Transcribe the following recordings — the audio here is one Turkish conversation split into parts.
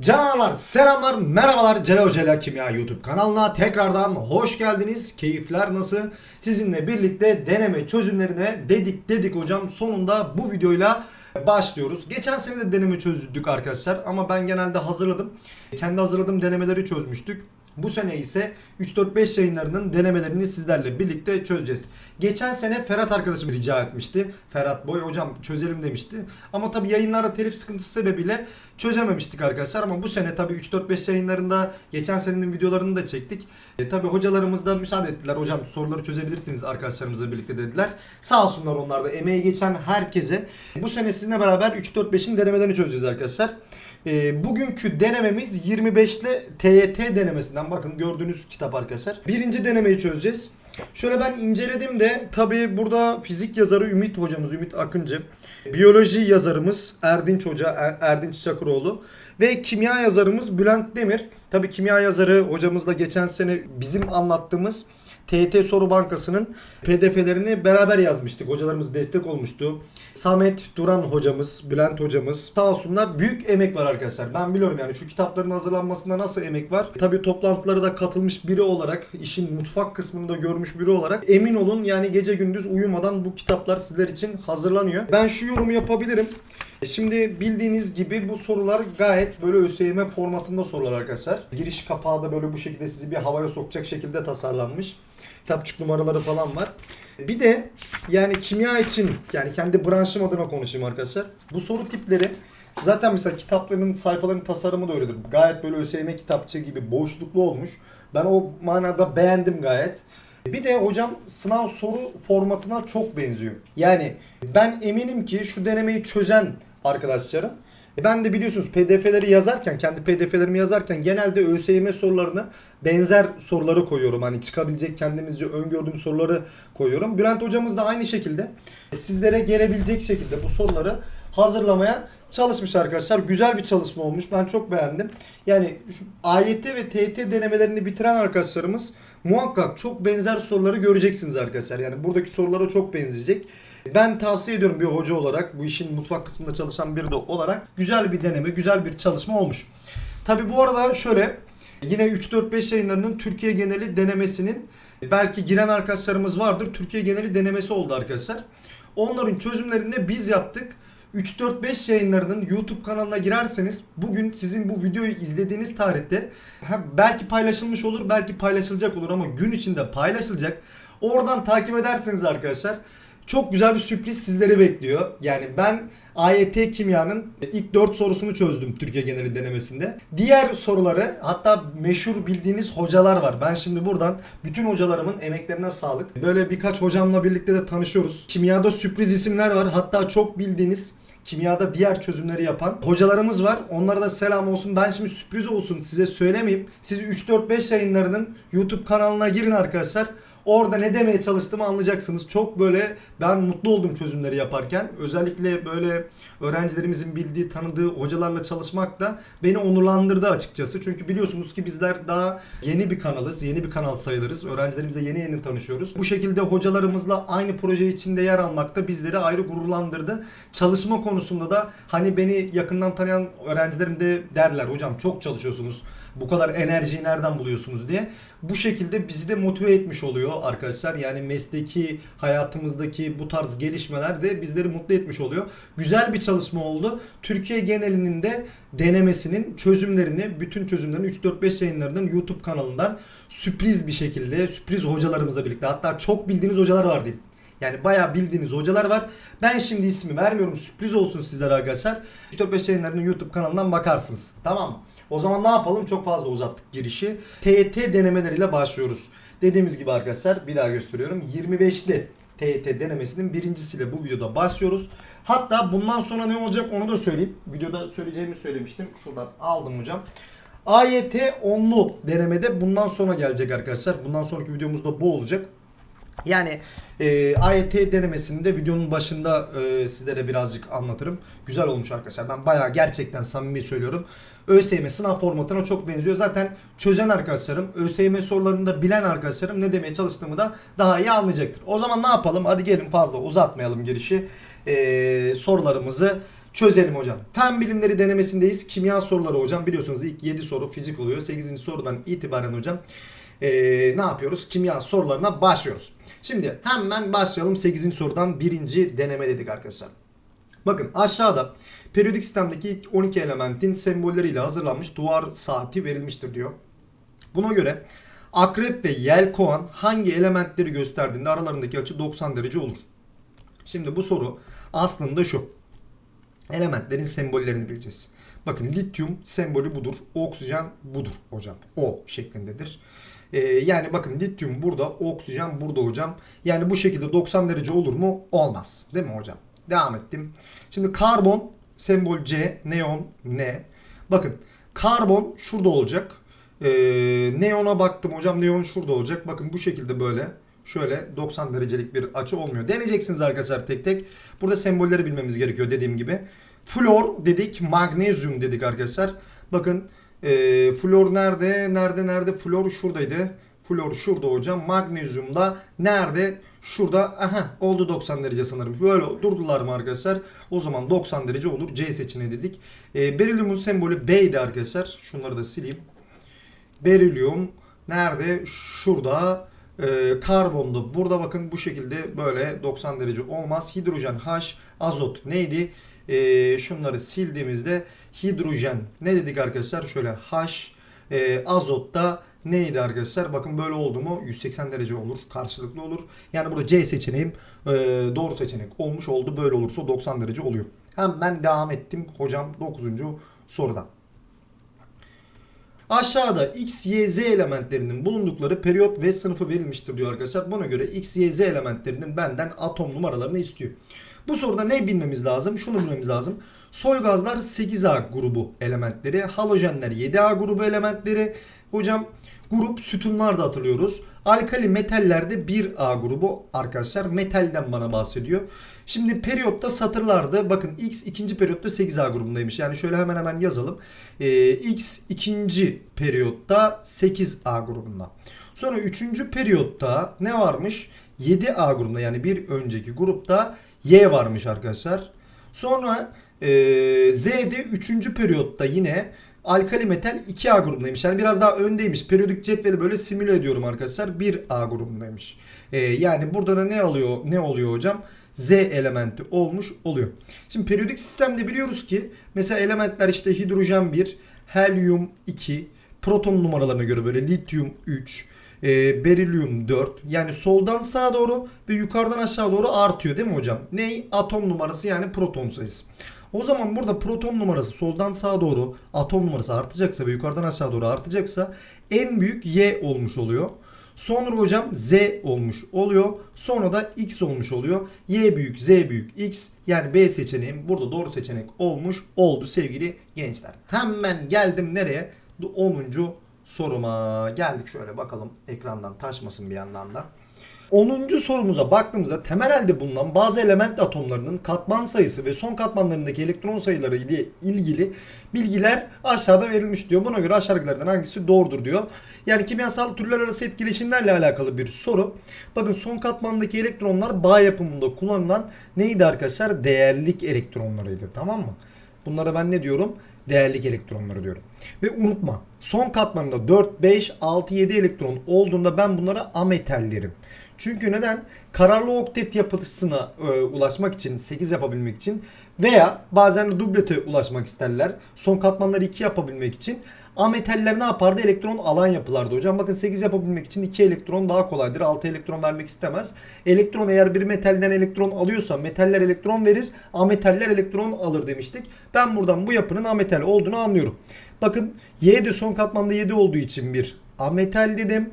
Canavarlar, selamlar, merhabalar. Celal Hoca Kimya YouTube kanalına tekrardan hoş geldiniz. Keyifler nasıl? Sizinle birlikte deneme çözümlerine dedik dedik hocam. Sonunda bu videoyla başlıyoruz. Geçen sene de deneme çözdük arkadaşlar ama ben genelde hazırladım. Kendi hazırladığım denemeleri çözmüştük. Bu sene ise 3-4-5 yayınlarının denemelerini sizlerle birlikte çözeceğiz. Geçen sene Ferhat arkadaşım rica etmişti. Ferhat Boy hocam çözelim demişti. Ama tabi yayınlarda telif sıkıntısı sebebiyle çözememiştik arkadaşlar. Ama bu sene tabi 3-4-5 yayınlarında geçen senenin videolarını da çektik. E, tabi hocalarımız da müsaade ettiler. Hocam soruları çözebilirsiniz arkadaşlarımızla birlikte dediler. Sağ olsunlar onlar da emeği geçen herkese. Bu sene sizinle beraber 3-4-5'in denemelerini çözeceğiz arkadaşlar. E, bugünkü denememiz 25'le TYT denemesinden bakın gördüğünüz kitap arkadaşlar. Birinci denemeyi çözeceğiz. Şöyle ben inceledim de tabi burada fizik yazarı Ümit hocamız Ümit Akıncı. Biyoloji yazarımız Erdinç Hoca Er- Erdinç Çakıroğlu. Ve kimya yazarımız Bülent Demir. Tabi kimya yazarı hocamızla geçen sene bizim anlattığımız TYT Soru Bankası'nın pdf'lerini beraber yazmıştık. Hocalarımız destek olmuştu. Samet Duran hocamız, Bülent hocamız sağ olsunlar. Büyük emek var arkadaşlar. Ben biliyorum yani şu kitapların hazırlanmasında nasıl emek var. Tabii toplantılara da katılmış biri olarak, işin mutfak kısmında görmüş biri olarak emin olun yani gece gündüz uyumadan bu kitaplar sizler için hazırlanıyor. Ben şu yorumu yapabilirim. Şimdi bildiğiniz gibi bu sorular gayet böyle ÖSYM formatında sorular arkadaşlar. Giriş kapağı da böyle bu şekilde sizi bir havaya sokacak şekilde tasarlanmış. Kitapçık numaraları falan var. Bir de yani kimya için yani kendi branşım adına konuşayım arkadaşlar. Bu soru tipleri zaten mesela kitapların sayfaların tasarımı da öyledir. Gayet böyle ÖSYM kitapçığı gibi boşluklu olmuş. Ben o manada beğendim gayet. Bir de hocam sınav soru formatına çok benziyor. Yani ben eminim ki şu denemeyi çözen arkadaşlarım e ben de biliyorsunuz pdf'leri yazarken, kendi pdf'lerimi yazarken genelde ÖSYM sorularını benzer soruları koyuyorum. Hani çıkabilecek kendimizce öngördüğüm soruları koyuyorum. Bülent hocamız da aynı şekilde sizlere gelebilecek şekilde bu soruları hazırlamaya çalışmış arkadaşlar. Güzel bir çalışma olmuş. Ben çok beğendim. Yani AYT ve TYT denemelerini bitiren arkadaşlarımız muhakkak çok benzer soruları göreceksiniz arkadaşlar. Yani buradaki sorulara çok benzeyecek. Ben tavsiye ediyorum bir hoca olarak, bu işin mutfak kısmında çalışan biri de olarak güzel bir deneme, güzel bir çalışma olmuş. Tabi bu arada şöyle yine 3-4-5 yayınlarının Türkiye geneli denemesinin belki giren arkadaşlarımız vardır. Türkiye geneli denemesi oldu arkadaşlar. Onların çözümlerini biz yaptık. 3-4-5 yayınlarının YouTube kanalına girerseniz bugün sizin bu videoyu izlediğiniz tarihte belki paylaşılmış olur belki paylaşılacak olur ama gün içinde paylaşılacak. Oradan takip ederseniz arkadaşlar çok güzel bir sürpriz sizleri bekliyor. Yani ben AYT kimyanın ilk 4 sorusunu çözdüm Türkiye geneli denemesinde. Diğer soruları hatta meşhur bildiğiniz hocalar var. Ben şimdi buradan bütün hocalarımın emeklerine sağlık. Böyle birkaç hocamla birlikte de tanışıyoruz. Kimyada sürpriz isimler var. Hatta çok bildiğiniz kimyada diğer çözümleri yapan hocalarımız var. Onlara da selam olsun. Ben şimdi sürpriz olsun size söylemeyeyim. Siz 3-4-5 yayınlarının YouTube kanalına girin arkadaşlar. Orada ne demeye çalıştığımı anlayacaksınız. Çok böyle ben mutlu oldum çözümleri yaparken. Özellikle böyle öğrencilerimizin bildiği, tanıdığı hocalarla çalışmak da beni onurlandırdı açıkçası. Çünkü biliyorsunuz ki bizler daha yeni bir kanalız. Yeni bir kanal sayılırız. Öğrencilerimizle yeni yeni tanışıyoruz. Bu şekilde hocalarımızla aynı proje içinde yer almak da bizleri ayrı gururlandırdı. Çalışma konusunda da hani beni yakından tanıyan öğrencilerim de derler hocam çok çalışıyorsunuz bu kadar enerjiyi nereden buluyorsunuz diye. Bu şekilde bizi de motive etmiş oluyor arkadaşlar. Yani mesleki hayatımızdaki bu tarz gelişmeler de bizleri mutlu etmiş oluyor. Güzel bir çalışma oldu. Türkiye genelinin de denemesinin çözümlerini, bütün çözümlerini 3-4-5 yayınlarının YouTube kanalından sürpriz bir şekilde, sürpriz hocalarımızla birlikte hatta çok bildiğiniz hocalar var diyeyim. Yani bayağı bildiğiniz hocalar var. Ben şimdi ismi vermiyorum. Sürpriz olsun sizlere arkadaşlar. 3-4-5 yayınlarının YouTube kanalından bakarsınız. Tamam mı? O zaman ne yapalım? Çok fazla uzattık girişi. TYT denemeleriyle başlıyoruz. Dediğimiz gibi arkadaşlar bir daha gösteriyorum. 25'li TYT denemesinin birincisiyle bu videoda başlıyoruz. Hatta bundan sonra ne olacak onu da söyleyeyim. Videoda söyleyeceğimi söylemiştim. Şuradan aldım hocam. AYT 10'lu denemede bundan sonra gelecek arkadaşlar. Bundan sonraki videomuzda bu olacak. Yani e, AYT denemesini de videonun başında e, sizlere birazcık anlatırım. Güzel olmuş arkadaşlar. Ben bayağı gerçekten samimi söylüyorum. ÖSYM sınav formatına çok benziyor. Zaten çözen arkadaşlarım, ÖSYM sorularını da bilen arkadaşlarım ne demeye çalıştığımı da daha iyi anlayacaktır. O zaman ne yapalım? Hadi gelin fazla uzatmayalım girişi. E, sorularımızı çözelim hocam. Fen bilimleri denemesindeyiz. Kimya soruları hocam biliyorsunuz ilk 7 soru fizik oluyor. 8. sorudan itibaren hocam ee, ne yapıyoruz? Kimya sorularına başlıyoruz. Şimdi hemen başlayalım 8. sorudan birinci deneme dedik arkadaşlar. Bakın aşağıda periyodik sistemdeki ilk 12 elementin sembolleriyle hazırlanmış duvar saati verilmiştir diyor. Buna göre akrep ve yelkoğan hangi elementleri gösterdiğinde aralarındaki açı 90 derece olur? Şimdi bu soru aslında şu. Elementlerin sembollerini bileceğiz. Bakın lityum sembolü budur. Oksijen budur hocam. O şeklindedir. Ee, yani bakın lityum burada, oksijen burada hocam. Yani bu şekilde 90 derece olur mu? Olmaz. Değil mi hocam? Devam ettim. Şimdi karbon sembol C, neon N. Bakın karbon şurada olacak. Ee, neona baktım hocam. Neon şurada olacak. Bakın bu şekilde böyle şöyle 90 derecelik bir açı olmuyor. Deneyeceksiniz arkadaşlar tek tek. Burada sembolleri bilmemiz gerekiyor dediğim gibi. Flor dedik, magnezyum dedik arkadaşlar. Bakın e, flor nerede? Nerede? Nerede? Flor şuradaydı. Flor şurada hocam. Magnezyum da nerede? Şurada. Aha oldu 90 derece sanırım. Böyle durdular mı arkadaşlar? O zaman 90 derece olur. C seçeneği dedik. E, berilyumun sembolü B'ydi arkadaşlar. Şunları da sileyim. Berilyum nerede? Şurada. E, karbon da burada bakın bu şekilde böyle 90 derece olmaz. Hidrojen H, azot neydi? E, şunları sildiğimizde hidrojen ne dedik arkadaşlar? Şöyle H, e, azot da neydi arkadaşlar? Bakın böyle oldu mu 180 derece olur. Karşılıklı olur. Yani burada C seçeneğim e, doğru seçenek olmuş oldu. Böyle olursa 90 derece oluyor. Hemen devam ettim hocam 9. sorudan. Aşağıda X, Y, Z elementlerinin bulundukları periyot ve sınıfı verilmiştir diyor arkadaşlar. Buna göre X, Y, Z elementlerinin benden atom numaralarını istiyor. Bu soruda ne bilmemiz lazım? Şunu bilmemiz lazım. Soy gazlar 8A grubu elementleri, halojenler 7A grubu elementleri. Hocam grup sütunlar da hatırlıyoruz. Alkali metallerde 1A grubu arkadaşlar metalden bana bahsediyor. Şimdi periyotta satırlarda bakın X ikinci periyotta 8A grubundaymış. Yani şöyle hemen hemen yazalım. Ee, X ikinci periyotta 8A grubunda. Sonra üçüncü periyotta ne varmış? 7A grubunda yani bir önceki grupta Y varmış arkadaşlar. Sonra e, Z'de 3. periyotta yine alkali metal 2A grubundaymış. Yani biraz daha öndeymiş. Periyodik cetveli böyle simüle ediyorum arkadaşlar. 1A grubundaymış. E, yani burada da ne alıyor ne oluyor hocam? Z elementi olmuş oluyor. Şimdi periyodik sistemde biliyoruz ki mesela elementler işte hidrojen 1, helyum 2, proton numaralarına göre böyle lityum 3, e, berilyum 4 yani soldan sağa doğru ve yukarıdan aşağı doğru artıyor değil mi hocam? Ney? Atom numarası yani proton sayısı. O zaman burada proton numarası soldan sağa doğru atom numarası artacaksa ve yukarıdan aşağı doğru artacaksa en büyük Y olmuş oluyor. Sonra hocam Z olmuş oluyor. Sonra da X olmuş oluyor. Y büyük, Z büyük, X yani B seçeneğim burada doğru seçenek olmuş oldu sevgili gençler. Hemen geldim nereye? 10 soruma geldik şöyle bakalım ekrandan taşmasın bir yandan da. 10. sorumuza baktığımızda temel halde bulunan bazı element atomlarının katman sayısı ve son katmanlarındaki elektron sayıları ile ilgili bilgiler aşağıda verilmiş diyor. Buna göre aşağıdakilerden hangisi doğrudur diyor. Yani kimyasal türler arası etkileşimlerle alakalı bir soru. Bakın son katmandaki elektronlar bağ yapımında kullanılan neydi arkadaşlar? Değerlik elektronlarıydı tamam mı? Bunlara ben ne diyorum? Değerlik elektronları diyorum. Ve unutma son katmanında 4, 5, 6, 7 elektron olduğunda ben bunlara ametal derim. Çünkü neden? Kararlı oktet yapısına e, ulaşmak için, 8 yapabilmek için veya bazen de dublete ulaşmak isterler. Son katmanları 2 yapabilmek için ametaller ne yapardı? Elektron alan yapılardı hocam. Bakın 8 yapabilmek için 2 elektron daha kolaydır. 6 elektron vermek istemez. Elektron eğer bir metalden elektron alıyorsa metaller elektron verir. Ametaller elektron alır demiştik. Ben buradan bu yapının ametal olduğunu anlıyorum. Bakın Y de son katmanda 7 olduğu için bir ametal dedim.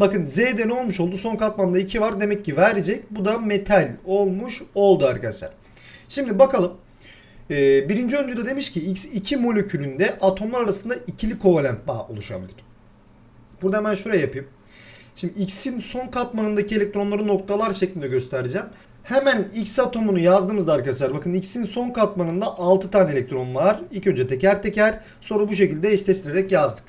Bakın Z'de ne olmuş oldu? Son katmanda 2 var. Demek ki verecek. Bu da metal olmuş oldu arkadaşlar. Şimdi bakalım. Ee, birinci öncüde demiş ki X2 molekülünde atomlar arasında ikili kovalent bağ oluşabilir. Burada hemen şuraya yapayım. Şimdi X'in son katmanındaki elektronları noktalar şeklinde göstereceğim. Hemen X atomunu yazdığımızda arkadaşlar bakın X'in son katmanında 6 tane elektron var. İlk önce teker teker sonra bu şekilde eşleştirerek yazdık.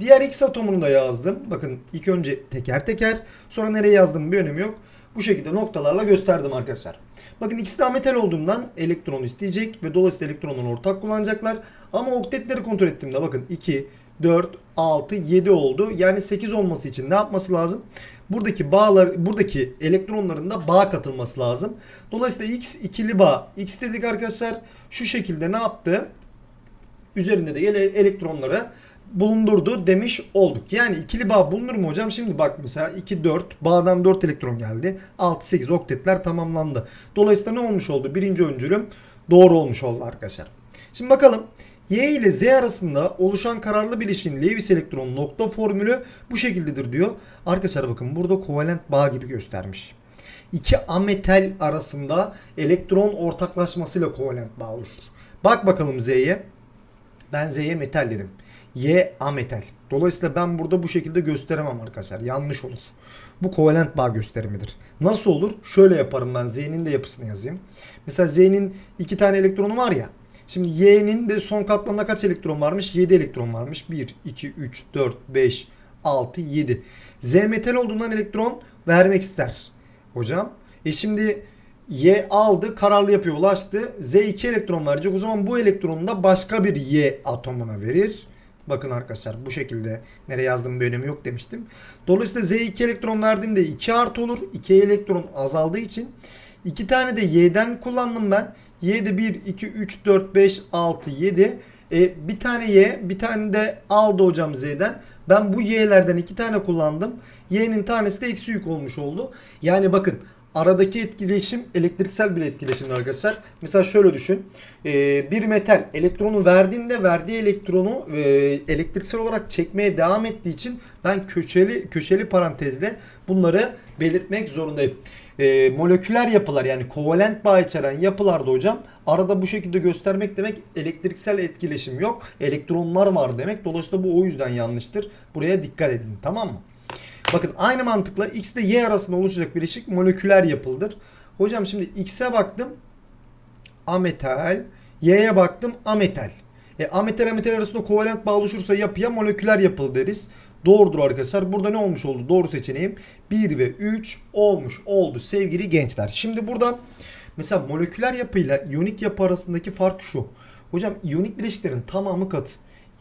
Diğer X atomunu da yazdım. Bakın ilk önce teker teker sonra nereye yazdım bir önemi yok. Bu şekilde noktalarla gösterdim arkadaşlar. Bakın ikisi de ametal olduğundan elektron isteyecek ve dolayısıyla elektronları ortak kullanacaklar. Ama oktetleri kontrol ettiğimde bakın 2, 4, 6, 7 oldu. Yani 8 olması için ne yapması lazım? Buradaki bağlar, buradaki elektronların da bağ katılması lazım. Dolayısıyla X ikili bağ. X dedik arkadaşlar. Şu şekilde ne yaptı? Üzerinde de ele- elektronları bulundurdu demiş olduk. Yani ikili bağ bulunur mu hocam? Şimdi bak mesela 2 4 bağdan 4 elektron geldi. 6 8 oktetler tamamlandı. Dolayısıyla ne olmuş oldu? Birinci öncülüm doğru olmuş oldu arkadaşlar. Şimdi bakalım Y ile Z arasında oluşan kararlı bileşiğin Lewis elektron nokta formülü bu şekildedir diyor. Arkadaşlar bakın burada kovalent bağ gibi göstermiş. İki ametal arasında elektron ortaklaşmasıyla kovalent bağ oluşur. Bak bakalım Z'ye. Ben Z'ye metal dedim. Y ametal. Dolayısıyla ben burada bu şekilde gösteremem arkadaşlar. Yanlış olur. Bu kovalent bağ gösterimidir. Nasıl olur? Şöyle yaparım ben. Z'nin de yapısını yazayım. Mesela Z'nin iki tane elektronu var ya. Şimdi Y'nin de son katmanında kaç elektron varmış? 7 elektron varmış. 1, 2, 3, 4, 5, 6, 7. Z metal olduğundan elektron vermek ister. Hocam. E şimdi Y aldı, kararlı yapıya ulaştı. Z 2 elektron verecek. O zaman bu elektronu da başka bir Y atomuna verir. Bakın arkadaşlar bu şekilde nereye yazdığım bir önemi yok demiştim. Dolayısıyla Z 2 elektron verdiğinde 2 artı olur. 2 elektron azaldığı için. 2 tane de Y'den kullandım ben. Y'de 1, 2, 3, 4, 5, 6, 7. E, bir tane Y, bir tane de aldı hocam Z'den. Ben bu Y'lerden iki tane kullandım. Y'nin tanesi de eksi yük olmuş oldu. Yani bakın aradaki etkileşim elektriksel bir etkileşimdir arkadaşlar. Mesela şöyle düşün. Ee, bir metal elektronu verdiğinde verdiği elektronu e, elektriksel olarak çekmeye devam ettiği için ben köşeli köşeli parantezle bunları belirtmek zorundayım. Ee, moleküler yapılar yani kovalent bağ içeren yapılarda hocam arada bu şekilde göstermek demek elektriksel etkileşim yok. Elektronlar var demek. Dolayısıyla bu o yüzden yanlıştır. Buraya dikkat edin tamam mı? Bakın aynı mantıkla X ile Y arasında oluşacak bileşik moleküler yapıldır. Hocam şimdi X'e baktım ametal, Y'ye baktım ametal. E, ametal ametal arasında kovalent bağ oluşursa yapıya moleküler yapılı deriz. Doğrudur arkadaşlar. Burada ne olmuş oldu? Doğru seçeneğim 1 ve 3 olmuş oldu sevgili gençler. Şimdi burada mesela moleküler yapıyla iyonik yapı arasındaki fark şu. Hocam iyonik bileşiklerin tamamı katı.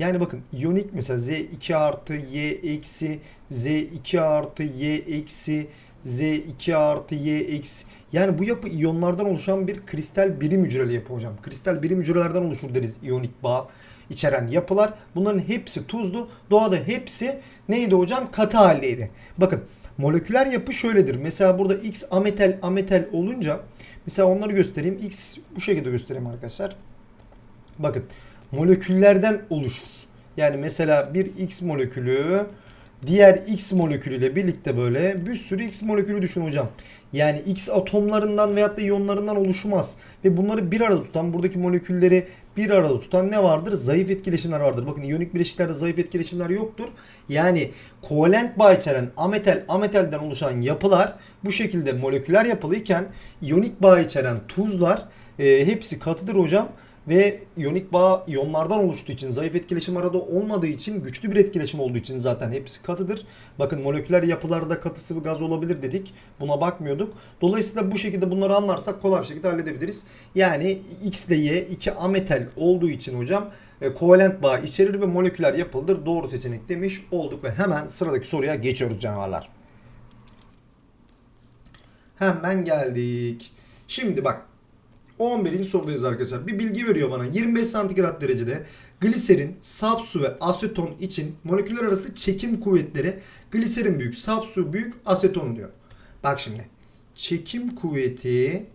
Yani bakın iyonik mesela Z2 artı Y eksi Z2 artı Y eksi Z2 artı Y eksi yani bu yapı iyonlardan oluşan bir kristal birim hücreli yapı hocam. Kristal birim hücrelerden oluşur deriz iyonik bağ içeren yapılar. Bunların hepsi tuzlu. Doğada hepsi neydi hocam? Katı haldeydi. Bakın moleküler yapı şöyledir. Mesela burada X ametal ametal olunca mesela onları göstereyim. X bu şekilde göstereyim arkadaşlar. Bakın moleküllerden oluşur. Yani mesela bir X molekülü diğer X molekülüyle birlikte böyle bir sürü X molekülü düşün hocam. Yani X atomlarından veyahut da iyonlarından oluşmaz. Ve bunları bir arada tutan buradaki molekülleri bir arada tutan ne vardır? Zayıf etkileşimler vardır. Bakın iyonik bileşiklerde zayıf etkileşimler yoktur. Yani kovalent bağ içeren ametal ametalden oluşan yapılar bu şekilde moleküler yapılıyken iyonik bağ içeren tuzlar e, hepsi katıdır hocam ve iyonik bağ iyonlardan oluştuğu için zayıf etkileşim arada olmadığı için güçlü bir etkileşim olduğu için zaten hepsi katıdır. Bakın moleküler yapılarda katı sıvı gaz olabilir dedik. Buna bakmıyorduk. Dolayısıyla bu şekilde bunları anlarsak kolay bir şekilde halledebiliriz. Yani X ile Y iki ametal olduğu için hocam e, kovalent bağ içerir ve moleküler yapılıdır. Doğru seçenek demiş olduk ve hemen sıradaki soruya geçiyoruz canavarlar. Hemen geldik. Şimdi bak 11. sorudayız arkadaşlar. Bir bilgi veriyor bana. 25 santigrat derecede gliserin, saf su ve aseton için moleküller arası çekim kuvvetleri gliserin büyük, saf su büyük, aseton diyor. Bak şimdi. Çekim kuvveti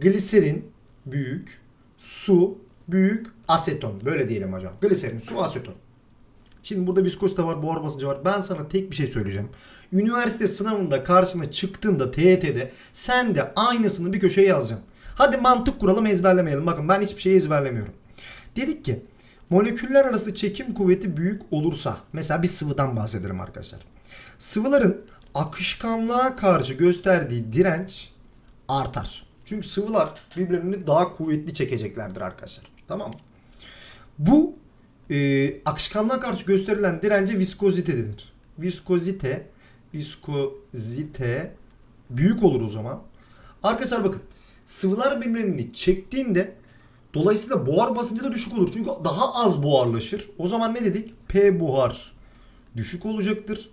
gliserin büyük, su büyük, aseton. Böyle diyelim hocam. Gliserin, su, aseton. Şimdi burada viskozite var, buhar basıncı var. Ben sana tek bir şey söyleyeceğim. Üniversite sınavında karşına çıktığında TYT'de sen de aynısını bir köşeye yazacaksın. Hadi mantık kuralım ezberlemeyelim. Bakın ben hiçbir şeyi ezberlemiyorum. Dedik ki moleküller arası çekim kuvveti büyük olursa mesela bir sıvıdan bahsedelim arkadaşlar. Sıvıların akışkanlığa karşı gösterdiği direnç artar. Çünkü sıvılar birbirlerini daha kuvvetli çekeceklerdir arkadaşlar. Tamam mı? Bu e, akışkanlığa karşı gösterilen dirence viskozite denir. Viskozite, viskozite büyük olur o zaman. Arkadaşlar bakın sıvılar birbirlerini çektiğinde dolayısıyla buhar basıncı da düşük olur. Çünkü daha az buharlaşır. O zaman ne dedik? P buhar düşük olacaktır.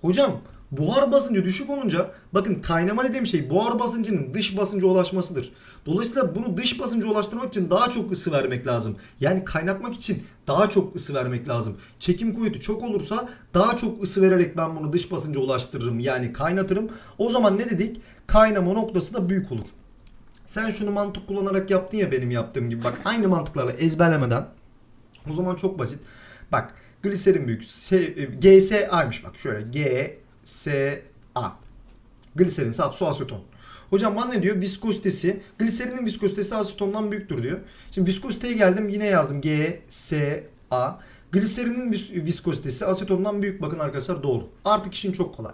Hocam buhar basıncı düşük olunca bakın kaynama dediğim şey buhar basıncının dış basınca ulaşmasıdır. Dolayısıyla bunu dış basınca ulaştırmak için daha çok ısı vermek lazım. Yani kaynatmak için daha çok ısı vermek lazım. Çekim kuvveti çok olursa daha çok ısı vererek ben bunu dış basınca ulaştırırım. Yani kaynatırım. O zaman ne dedik? Kaynama noktası da büyük olur. Sen şunu mantık kullanarak yaptın ya benim yaptığım gibi. Bak aynı mantıklarla ezberlemeden. O zaman çok basit. Bak gliserin büyük. S, e, GSA'ymış bak şöyle. GSA. Gliserin saf su aseton. Hocam bana ne diyor? Viskozitesi. Gliserinin viskozitesi asetondan büyüktür diyor. Şimdi viskoziteye geldim yine yazdım. GSA. Gliserinin vis- viskozitesi asetondan büyük. Bakın arkadaşlar doğru. Artık işin çok kolay.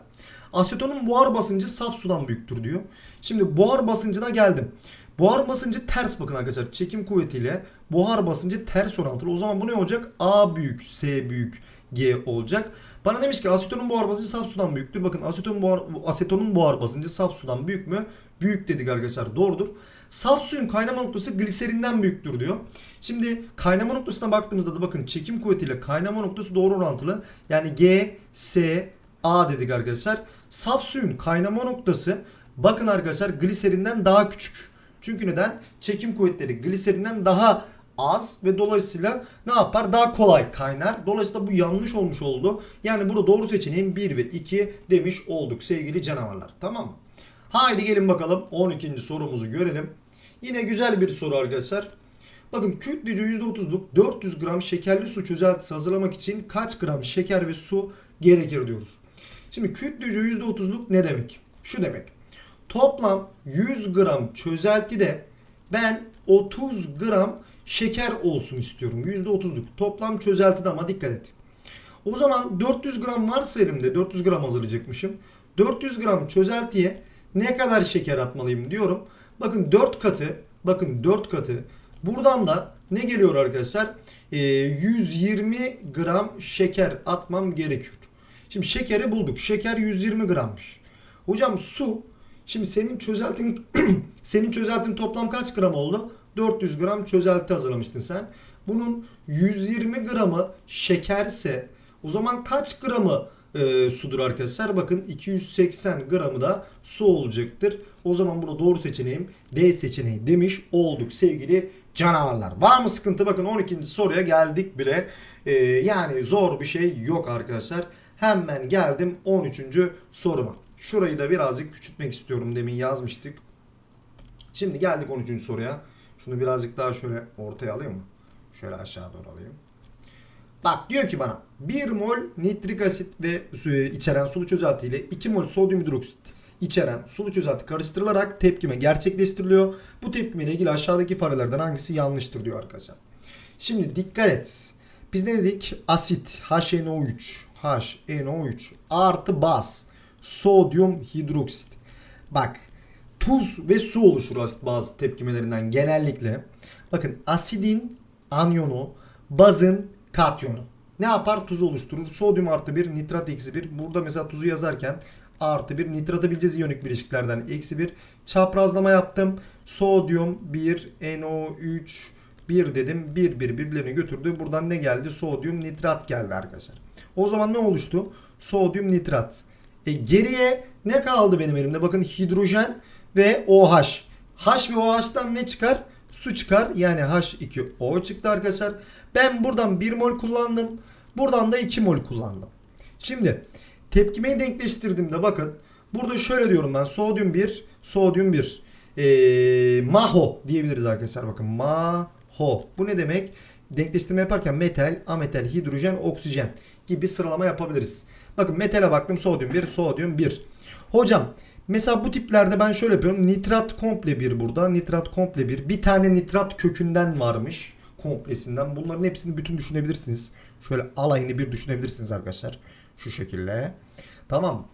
Asetonun buhar basıncı saf sudan büyüktür diyor. Şimdi buhar basıncına geldim. Buhar basıncı ters bakın arkadaşlar. Çekim kuvvetiyle buhar basıncı ters orantılı. O zaman bu ne olacak? A büyük, S büyük, G olacak. Bana demiş ki asetonun buhar basıncı saf sudan büyüktür. Bakın asetonun buhar, asetonun buhar basıncı saf sudan büyük mü? Büyük dedik arkadaşlar. Doğrudur. Saf suyun kaynama noktası gliserinden büyüktür diyor. Şimdi kaynama noktasına baktığımızda da bakın çekim kuvvetiyle kaynama noktası doğru orantılı. Yani G, S, A dedik arkadaşlar. Saf suyun kaynama noktası bakın arkadaşlar gliserinden daha küçük. Çünkü neden? Çekim kuvvetleri gliserinden daha az ve dolayısıyla ne yapar? Daha kolay kaynar. Dolayısıyla bu yanlış olmuş oldu. Yani burada doğru seçeneğin 1 ve 2 demiş olduk sevgili canavarlar. Tamam mı? Haydi gelin bakalım 12. sorumuzu görelim. Yine güzel bir soru arkadaşlar. Bakın kütlece %30'luk 400 gram şekerli su çözeltisi hazırlamak için kaç gram şeker ve su gerekir diyoruz. Şimdi kütlece %30'luk ne demek? Şu demek. Toplam 100 gram çözeltide ben 30 gram şeker olsun istiyorum. %30'luk toplam çözeltide ama dikkat et. O zaman 400 gram varsa elimde 400 gram hazırlayacakmışım. 400 gram çözeltiye ne kadar şeker atmalıyım diyorum. Bakın 4 katı bakın 4 katı buradan da ne geliyor arkadaşlar? Ee, 120 gram şeker atmam gerekiyor. Şimdi şekeri bulduk. Şeker 120 grammış. Hocam su Şimdi senin çözeltin senin çözeltin toplam kaç gram oldu? 400 gram çözelti hazırlamıştın sen. Bunun 120 gramı şekerse o zaman kaç gramı e, sudur arkadaşlar? Bakın 280 gramı da su olacaktır. O zaman burada doğru seçeneğim D seçeneği demiş olduk sevgili canavarlar. Var mı sıkıntı? Bakın 12. soruya geldik bile. E, yani zor bir şey yok arkadaşlar. Hemen geldim 13. soruma. Şurayı da birazcık küçültmek istiyorum. Demin yazmıştık. Şimdi geldik 13. soruya. Şunu birazcık daha şöyle ortaya alayım mı? Şöyle aşağı doğru alayım. Bak diyor ki bana 1 mol nitrik asit ve içeren sulu çözelti ile 2 mol sodyum hidroksit içeren sulu çözelti karıştırılarak tepkime gerçekleştiriliyor. Bu tepkime ile ilgili aşağıdaki farelerden hangisi yanlıştır diyor arkadaşlar. Şimdi dikkat et. Biz ne dedik? Asit HNO3 HNO3 artı baz sodyum hidroksit. Bak tuz ve su oluşur asit bazı tepkimelerinden genellikle. Bakın asidin anyonu, bazın katyonu. Ne yapar? Tuz oluşturur. Sodyum artı 1, nitrat eksi 1. Burada mesela tuzu yazarken artı 1. Nitratı bileceğiz iyonik bileşiklerden eksi 1. Çaprazlama yaptım. Sodyum 1, NO3 1 dedim. 1 1 birbirlerini götürdü. Buradan ne geldi? Sodyum nitrat geldi arkadaşlar. O zaman ne oluştu? Sodyum nitrat. E geriye ne kaldı benim elimde? Bakın hidrojen ve OH. H ve OH'tan ne çıkar? Su çıkar. Yani H2O çıktı arkadaşlar. Ben buradan 1 mol kullandım. Buradan da 2 mol kullandım. Şimdi tepkimeyi denkleştirdiğimde bakın. Burada şöyle diyorum ben. Sodyum 1, sodyum 1. Ee, MaHo diyebiliriz arkadaşlar. Bakın MaHo. Bu ne demek? Denkleştirme yaparken metal, ametal, hidrojen, oksijen gibi sıralama yapabiliriz. Bakın metale baktım sodyum 1, sodyum 1. Hocam mesela bu tiplerde ben şöyle yapıyorum. Nitrat komple 1 burada. Nitrat komple 1. Bir tane nitrat kökünden varmış. Komplesinden. Bunların hepsini bütün düşünebilirsiniz. Şöyle alayını bir düşünebilirsiniz arkadaşlar. Şu şekilde. Tamam.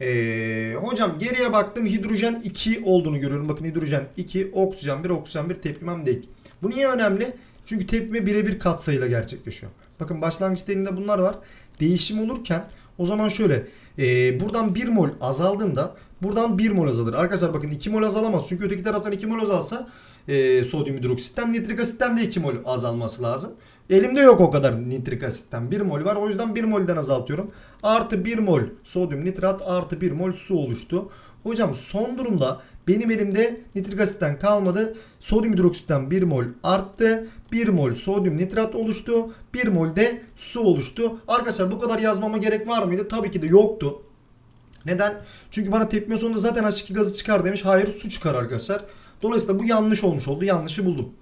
Ee, hocam geriye baktım hidrojen 2 olduğunu görüyorum. Bakın hidrojen 2, oksijen 1, oksijen 1 tepkimem değil. Bu niye önemli? Çünkü tepkime birebir katsayıyla gerçekleşiyor. Bakın başlangıç değerinde bunlar var. Değişim olurken o zaman şöyle e, buradan 1 mol azaldığında Buradan 1 mol azalır. Arkadaşlar bakın 2 mol azalamaz. Çünkü öteki taraftan 2 mol azalsa e, sodyum hidroksitten nitrik asitten de 2 mol azalması lazım. Elimde yok o kadar nitrik asitten. 1 mol var. O yüzden 1 molden azaltıyorum. Artı 1 mol sodyum nitrat artı 1 mol su oluştu. Hocam son durumda benim elimde nitrik asitten kalmadı. Sodyum hidroksitten 1 mol arttı. 1 mol sodyum nitrat oluştu. 1 mol de su oluştu. Arkadaşlar bu kadar yazmama gerek var mıydı? Tabii ki de yoktu. Neden? Çünkü bana tepkime sonunda zaten H2 gazı çıkar demiş. Hayır su çıkar arkadaşlar. Dolayısıyla bu yanlış olmuş oldu. Yanlışı buldum.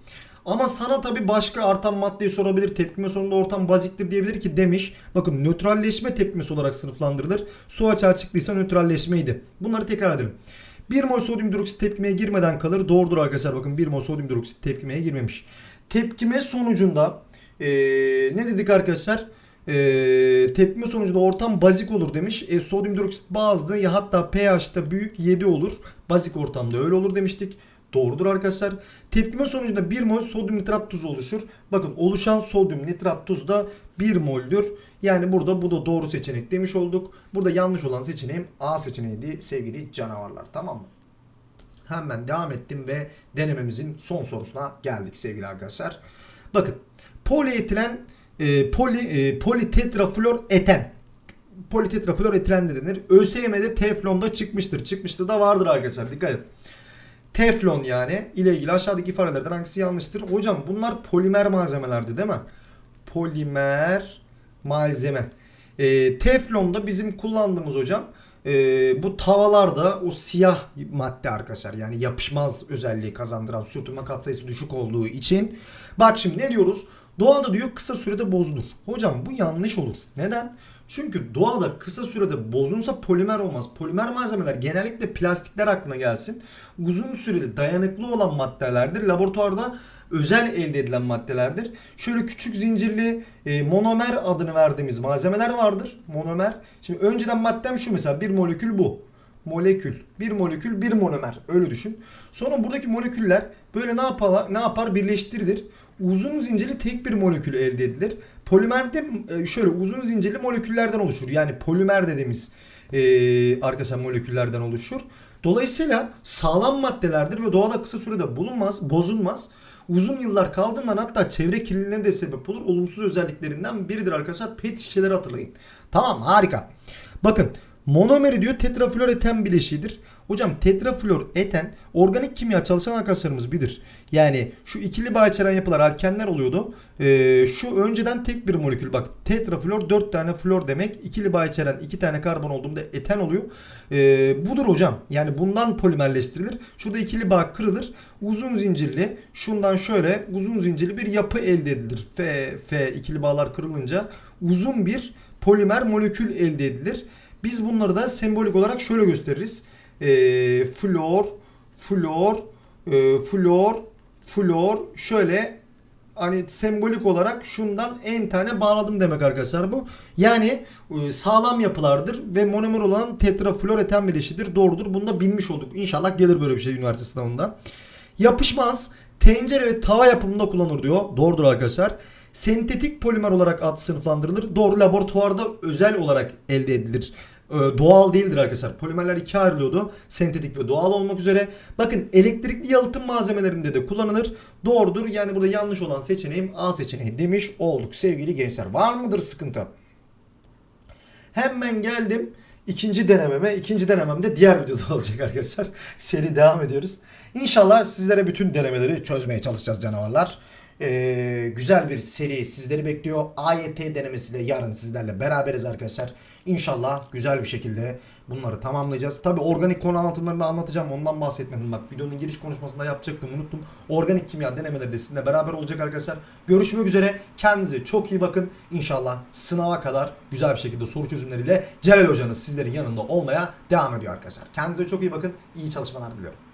Ama sana tabi başka artan maddeyi sorabilir. Tepkime sonunda ortam baziktir diyebilir ki demiş. Bakın nötralleşme tepkimesi olarak sınıflandırılır. Su açığa çıktıysa nötralleşmeydi. Bunları tekrar edelim. 1 mol sodyum hidroksit tepkimeye girmeden kalır. Doğrudur arkadaşlar bakın 1 mol sodyum hidroksit tepkimeye girmemiş. Tepkime sonucunda ee, ne dedik arkadaşlar? Ee, tepkime sonucunda ortam bazik olur demiş. E, sodyum hidroksit bazlı ya hatta pH'ta büyük 7 olur. Bazik ortamda öyle olur demiştik. Doğrudur arkadaşlar. Tepkime sonucunda 1 mol sodyum nitrat tuzu oluşur. Bakın oluşan sodyum nitrat tuz da 1 moldür. Yani burada bu da doğru seçenek demiş olduk. Burada yanlış olan seçeneğim A seçeneğiydi sevgili canavarlar. Tamam mı? Hemen devam ettim ve denememizin son sorusuna geldik sevgili arkadaşlar. Bakın polietilen e, poli e, politetraflor eten politetraflor etilen de denir. ÖSYM'de teflonda çıkmıştır. Çıkmıştı da vardır arkadaşlar. Dikkat edin. Teflon yani ile ilgili aşağıdaki ifadelerden hangisi yanlıştır? Hocam bunlar polimer malzemelerdi değil mi? Polimer malzeme. E, teflonda bizim kullandığımız hocam e, bu tavalarda o siyah madde arkadaşlar yani yapışmaz özelliği kazandıran sürtünme katsayısı düşük olduğu için bak şimdi ne diyoruz? Doğada diyor kısa sürede bozulur. Hocam bu yanlış olur. Neden? Çünkü doğada kısa sürede bozulsa polimer olmaz. Polimer malzemeler genellikle plastikler aklına gelsin. Uzun süreli dayanıklı olan maddelerdir. Laboratuvarda özel elde edilen maddelerdir. Şöyle küçük zincirli e, monomer adını verdiğimiz malzemeler vardır. Monomer. Şimdi önceden maddem şu mesela bir molekül bu. Molekül. Bir molekül bir monomer. Öyle düşün. Sonra buradaki moleküller böyle ne yapar, ne yapar birleştirilir. Uzun zincirli tek bir molekül elde edilir. Polimer de e, şöyle uzun zincirli moleküllerden oluşur. Yani polimer dediğimiz e, arkadaşlar moleküllerden oluşur. Dolayısıyla sağlam maddelerdir ve doğada kısa sürede bulunmaz, bozulmaz. Uzun yıllar kaldığından hatta çevre kirliliğine de sebep olur. Olumsuz özelliklerinden biridir arkadaşlar. Pet şişeleri hatırlayın. Tamam harika. Bakın monomeri diyor tetraflor eten bileşiğidir. Hocam tetraflor eten organik kimya çalışan arkadaşlarımız bilir. Yani şu ikili bağ içeren yapılar alkenler oluyordu. Ee, şu önceden tek bir molekül bak tetraflor 4 tane flor demek. ikili bağ içeren 2 tane karbon olduğunda eten oluyor. Ee, budur hocam. Yani bundan polimerleştirilir. Şurada ikili bağ kırılır. Uzun zincirli şundan şöyle uzun zincirli bir yapı elde edilir. F, F ikili bağlar kırılınca uzun bir polimer molekül elde edilir. Biz bunları da sembolik olarak şöyle gösteririz e, flor, flor, e, flor, flor şöyle hani sembolik olarak şundan en tane bağladım demek arkadaşlar bu. Yani e, sağlam yapılardır ve monomer olan tetraflor eten bileşidir. Doğrudur. Bunu da bilmiş olduk. İnşallah gelir böyle bir şey üniversite sınavında. Yapışmaz. Tencere ve tava yapımında kullanılır diyor. Doğrudur arkadaşlar. Sentetik polimer olarak ad sınıflandırılır. Doğru laboratuvarda özel olarak elde edilir doğal değildir arkadaşlar. Polimerler ikiye ayrılıyordu. Sentetik ve doğal olmak üzere. Bakın elektrikli yalıtım malzemelerinde de kullanılır. Doğrudur. Yani burada yanlış olan seçeneğim A seçeneği demiş olduk sevgili gençler. Var mıdır sıkıntı? Hemen geldim ikinci denememe. İkinci denemem de diğer videoda olacak arkadaşlar. Seri devam ediyoruz. İnşallah sizlere bütün denemeleri çözmeye çalışacağız canavarlar. Ee, güzel bir seri sizleri bekliyor. AYT denemesiyle yarın sizlerle beraberiz arkadaşlar. İnşallah güzel bir şekilde bunları tamamlayacağız. Tabi organik konu anlatımlarında anlatacağım. Ondan bahsetmedim. Bak videonun giriş konuşmasında yapacaktım. Unuttum. Organik kimya denemeleri de sizinle beraber olacak arkadaşlar. Görüşmek üzere. Kendinize çok iyi bakın. İnşallah sınava kadar güzel bir şekilde soru çözümleriyle Celal hocanız sizlerin yanında olmaya devam ediyor arkadaşlar. Kendinize çok iyi bakın. İyi çalışmalar diliyorum.